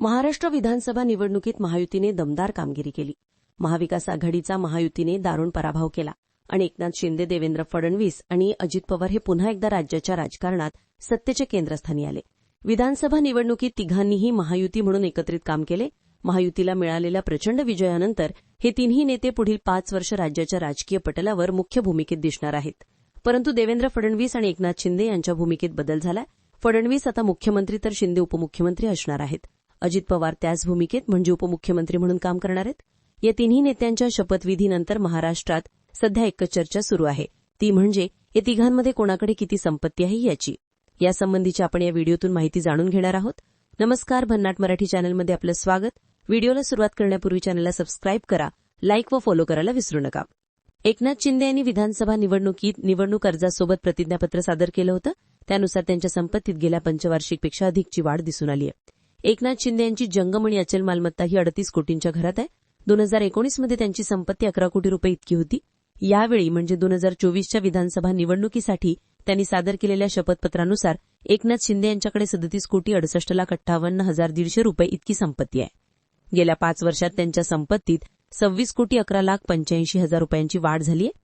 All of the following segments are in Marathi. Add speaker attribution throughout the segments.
Speaker 1: महाराष्ट्र विधानसभा निवडणुकीत महायुतीने दमदार कामगिरी केली. महाविकास आघाडीचा महायुतीने दारुण पराभव केला. आणि एकनाथ शिंदे देवेंद्र फडणवीस आणि अजित पवार हे पुन्हा एकदा राज्याच्या राजकारणात सत्तेचे केंद्रस्थानी आले. विधानसभा निवडणुकीत तिघांनीही महायुती म्हणून एकत्रित काम केले. महायुतीला मिळालेल्या प्रचंड विजयानंतर हे तिन्ही नेते पुढील पाच वर्ष राज्याच्या राजकीय पटलावर मुख्य भूमिकेत दिसणार आहेत. परंतु देवेंद्र फडणवीस आणि एकनाथ शिंदे यांच्या भूमिकेत बदल झालाय फडणवीस आता मुख्यमंत्री तर शिंदे उपमुख्यमंत्री असणार आहेत. अजित पवार त्याच भूमिकेत म्हणजे उपमुख्यमंत्री म्हणून काम करणार आहेत? या तिन्ही नेत्यांच्या शपथविधीनंतर महाराष्ट्रात सध्या एकच चर्चा सुरू आहे. ती म्हणजे या तिघांमध्ये कोणाकडे किती संपत्ती आहे याची. यासंबंधीची आपण या व्हिडिओतून माहिती जाणून घेणार आहोत. नमस्कार भन्नाट मराठी चॅनलमध्ये आपलं स्वागत. व्हिडिओला सुरुवात करण्यापूर्वी चॅनलला सबस्क्राईब करा लाईक व फॉलो करायला विसरू नका. एकनाथ शिंदे यांनी विधानसभा निवडणुकीत निवडणूक अर्जासोबत प्रतिज्ञापत्र सादर केलं होतं. त्यानुसार त्यांच्या संपत्तीत गेल्या पंचवार्षिकपेक्षा अधिकची वाढ दिसून आली आहे. एकनाथ शिंदे यांची जंगमणी अचल मालमत्ता ही अडतीस कोटींच्या घरात आहे. दोन हजार एकोणीसमध्ये त्यांची संपत्ती अकरा कोटी रुपये इतकी होती. यावेळी म्हणजे दोन हजार चोवीसच्या विधानसभा निवडणुकीसाठी त्यांनी सादर केलेल्या शपथपत्रानुसार एकनाथ शिंदे यांच्याकडे सदतीस कोटी अडसष्ट लाख अठ्ठावन्न हजार दीडशे रुपये इतकी संपत्ती आहे. गेल्या पाच वर्षात त्यांच्या संपत्तीत सव्वीस कोटी अकरा लाख पंच्याऐंशी हजार रुपयांची वाढ झाली आहे.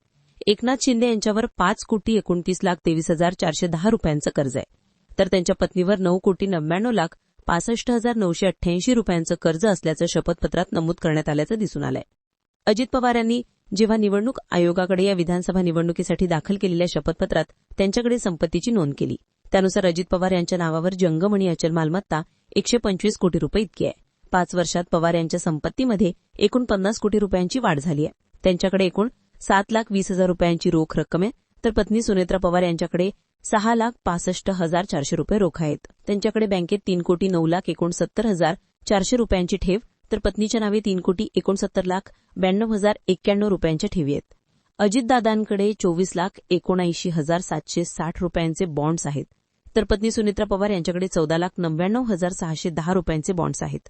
Speaker 1: एकनाथ शिंदे यांच्यावर पाच कोटी एकोणतीस लाख तेवीस हजार चारशे दहा रुपयांचं कर्ज आहे. तर त्यांच्या पत्नीवर नऊ कोटी नव्याण्णव लाख पासष्ट हजार नऊशे अठ्ठ्याऐंशी रुपयांचं कर्ज असल्याचं शपथपत्रात नमूद करण्यात आल्याचं दिसून आलंय. अजित पवार यांनी जेव्हा निवडणूक आयोगाकडे या विधानसभा निवडणुकीसाठी दाखल केलेल्या शपथपत्रात त्यांच्याकडे संपत्तीची नोंद केली. त्यानुसार अजित पवार यांच्या नावावर जंगमणी अचल मालमत्ता एकशे पंचवीस कोटी रुपये इतकी आहे. पाच वर्षात पवार यांच्या संपत्तीमध्ये एकूण पन्नास कोटी रुपयांची वाढ झाली आहे. त्यांच्याकडे एकूण सात लाख वीस हजार रुपयांची रोख रक्कम आहे. तर पत्नी सुनेत्रा पवार यांच्याकडे सहा लाख पासष्ट हजार चारशे रुपये रोख आहेत. त्यांच्याकडे बँकेत तीन कोटी नऊ लाख एकोणसत्तर हजार चारशे रुपयांची ठेव तर पत्नीच्या नावे तीन कोटी एकोणसत्तर लाख ब्याण्णव हजार एक्क्याण्णव रुपयांच्या ठेवी आहेत. अजितदादांकडे चोवीस लाख एकोणऐंशी हजार सातशे साठ रुपयांचे बॉण्ड्स आहेत. तर पत्नी सुनित्रा पवार यांच्याकडे चौदा लाख नव्याण्णव हजार सहाशे दहा रुपयांचे बॉण्ड्स आहेत.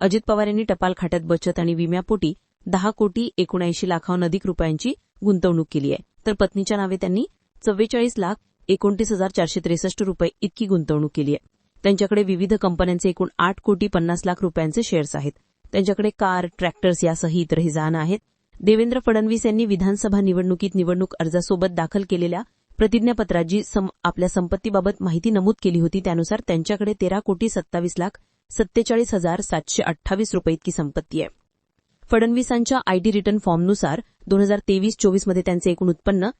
Speaker 1: अजित पवार यांनी टपाल खात्यात बचत आणि विम्यापोटी दहा कोटी एकोणऐंशी लाखाहून अधिक रुपयांची गुंतवणूक केली आहे. तर पत्नीच्या नावे त्यांनी चव्वेचाळीस लाख एकोणतीस हजार चारशे त्रेसष्ट रुपये इतकी गुंतवणूक केली आहे. त्यांच्याकडे विविध कंपन्यांचे एकूण आठ कोटी पन्नास लाख रुपयांचे शेअर्स आहेत. त्यांच्याकडे कार ट्रॅक्टर्स यासह इतरही जाण आहेत. देवेंद्र फडणवीस यांनी विधानसभा निवडणुकीत निवडणूक अर्जासोबत दाखल केलेल्या प्रतिज्ञापत्रात जी आपल्या संपत्तीबाबत माहिती नमूद केली होती. त्यानुसार त्यांच्याकडे तेरा कोटी सत्तावीस लाख सत्तेचाळीस हजार सातशे अठ्ठावीस रुपये इतकी संपत्ती आहे. फडणवीसांच्या आयटी रिटर्न फॉर्मनुसार दोन हजार तेवीस चोवीसमध्ये त्यांचे एकूण उत्पन्न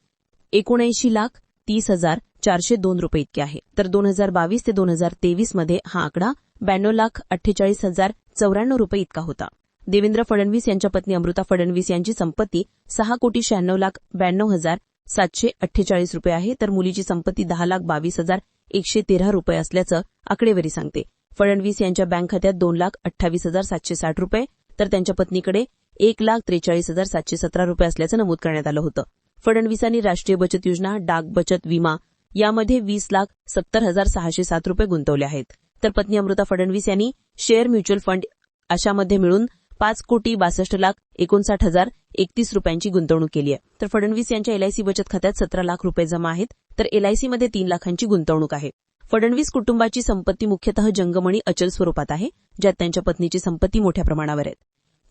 Speaker 1: एकोणऐंशी लाख तीस हजार चारशे दोन रुपये इतके आहे. तर दोन हजार बावीस ते दोन हजार तेवीसमध्ये हा आकडा ब्याण्णव लाख अठ्ठेचाळीस हजार चौऱ्याण्णव रुपये इतका होता. देवेंद्र फडणवीस यांच्या पत्नी अमृता फडणवीस यांची संपत्ती सहा कोटी शहाण्णव लाख ब्याण्णव हजार सातशे अठ्ठेचाळीस रुपये आहे. तर मुलीची संपत्ती दहा लाख बावीस हजार एकशे तेरा रुपये असल्याचं आकडेवारी सांगते. फडणवीस यांच्या बँक खात्यात दोन लाख अठ्ठावीस हजार सातशे साठ रुपये तर त्यांच्या पत्नीकडे एक लाख त्रेचाळीस हजार सातशे सतरा रुपये असल्याचं नमूद करण्यात आलं होतं. फडणवीसांनी राष्ट्रीय बचत योजना डाक बचत विमा यामध्ये वीस लाख सत्तर हजार सहाशे सात रुपये गुंतवले आहेत. तर पत्नी अमृता फडणवीस यांनी शेअर म्युच्युअल फंड अशामध्ये मिळून पाच कोटी बासष्ट लाख एकोणसाठ हजार एकतीस रुपयांची गुंतवणूक केली आहे. तर फडणवीस यांच्या एलआयसी बचत खात्यात सतरा लाख रुपये जमा आहेत तर एलआयसीमध्ये तीन लाखांची गुंतवणूक आहे. फडणवीस कुटुंबाची संपत्ती मुख्यतः जंगमणी अचल स्वरूपात आहे ज्यात त्यांच्या पत्नीची संपत्ती मोठ्या प्रमाणावर आहे.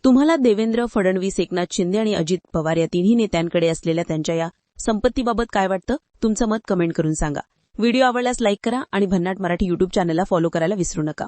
Speaker 1: तुम्हाला देवेंद्र फडणवीस एकनाथ शिंदे आणि अजित पवार या तिन्ही नेत्यांकडे असलेल्या त्यांच्या या संपत्तीबाबत काय वाटतं तुमचं मत कमेंट करून सांगा. व्हिडिओ आवडल्यास लाईक करा आणि भन्नाट मराठी युट्यूब चॅनलला फॉलो करायला विसरू नका.